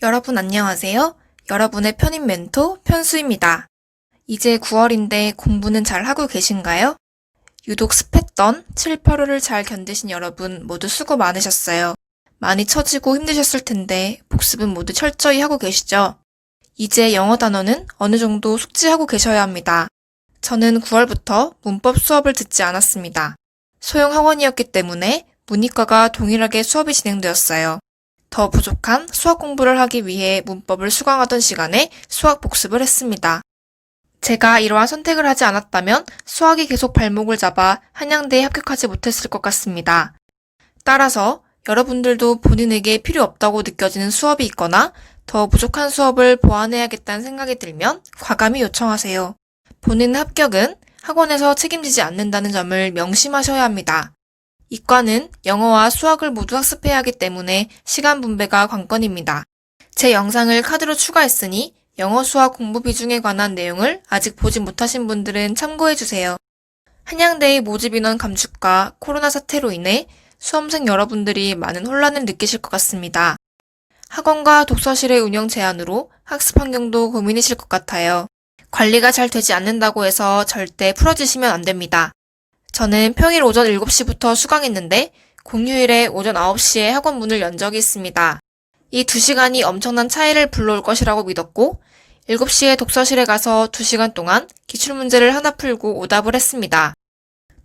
여러분 안녕하세요. 여러분의 편입 멘토 편수입니다. 이제 9월인데 공부는 잘 하고 계신가요? 유독 습했던 7, 8월을 잘 견디신 여러분 모두 수고 많으셨어요. 많이 처지고 힘드셨을 텐데 복습은 모두 철저히 하고 계시죠? 이제 영어 단어는 어느 정도 숙지하고 계셔야 합니다. 저는 9월부터 문법 수업을 듣지 않았습니다. 소형 학원이었기 때문에 문이과가 동일하게 수업이 진행되었어요. 더 부족한 수학 공부를 하기 위해 문법을 수강하던 시간에 수학 복습을 했습니다. 제가 이러한 선택을 하지 않았다면 수학이 계속 발목을 잡아 한양대에 합격하지 못했을 것 같습니다. 따라서 여러분들도 본인에게 필요 없다고 느껴지는 수업이 있거나 더 부족한 수업을 보완해야겠다는 생각이 들면 과감히 요청하세요. 본인의 합격은 학원에서 책임지지 않는다는 점을 명심하셔야 합니다. 이과는 영어와 수학을 모두 학습해야 하기 때문에 시간 분배가 관건입니다. 제 영상을 카드로 추가했으니 영어 수학 공부 비중에 관한 내용을 아직 보지 못하신 분들은 참고해주세요. 한양대의 모집 인원 감축과 코로나 사태로 인해 수험생 여러분들이 많은 혼란을 느끼실 것 같습니다. 학원과 독서실의 운영 제한으로 학습 환경도 고민이실 것 같아요. 관리가 잘 되지 않는다고 해서 절대 풀어지시면 안 됩니다. 저는 평일 오전 7시부터 수강했는데 공휴일에 오전 9시에 학원 문을 연 적이 있습니다. 이 2시간이 엄청난 차이를 불러올 것이라고 믿었고 7시에 독서실에 가서 2시간 동안 기출문제를 하나 풀고 오답을 했습니다.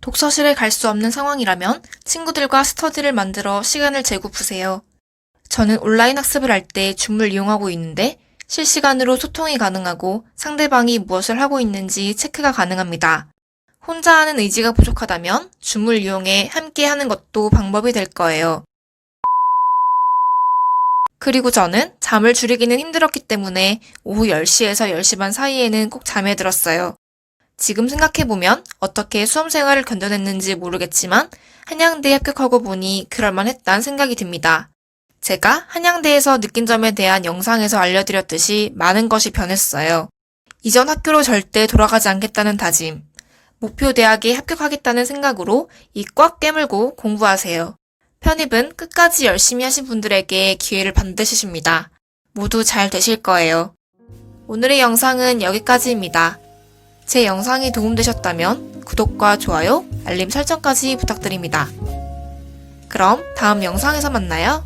독서실에 갈 수 없는 상황이라면 친구들과 스터디를 만들어 시간을 재고푸세요. 저는 온라인 학습을 할 때 줌을 이용하고 있는데 실시간으로 소통이 가능하고 상대방이 무엇을 하고 있는지 체크가 가능합니다. 혼자 하는 의지가 부족하다면 줌을 이용해 함께 하는 것도 방법이 될 거예요. 그리고 저는 잠을 줄이기는 힘들었기 때문에 오후 10시에서 10시 반 사이에는 꼭 잠에 들었어요. 지금 생각해보면 어떻게 수험 생활을 견뎌냈는지 모르겠지만 한양대에 합격하고 보니 그럴만했다는 생각이 듭니다. 제가 한양대에서 느낀 점에 대한 영상에서 알려드렸듯이 많은 것이 변했어요. 이전 학교로 절대 돌아가지 않겠다는 다짐, 목표 대학에 합격하겠다는 생각으로 이 꽉 깨물고 공부하세요. 편입은 끝까지 열심히 하신 분들에게 기회를 반드시 줍니다. 모두 잘 되실 거예요. 오늘의 영상은 여기까지입니다. 제 영상이 도움되셨다면 구독과 좋아요, 알림 설정까지 부탁드립니다. 그럼 다음 영상에서 만나요.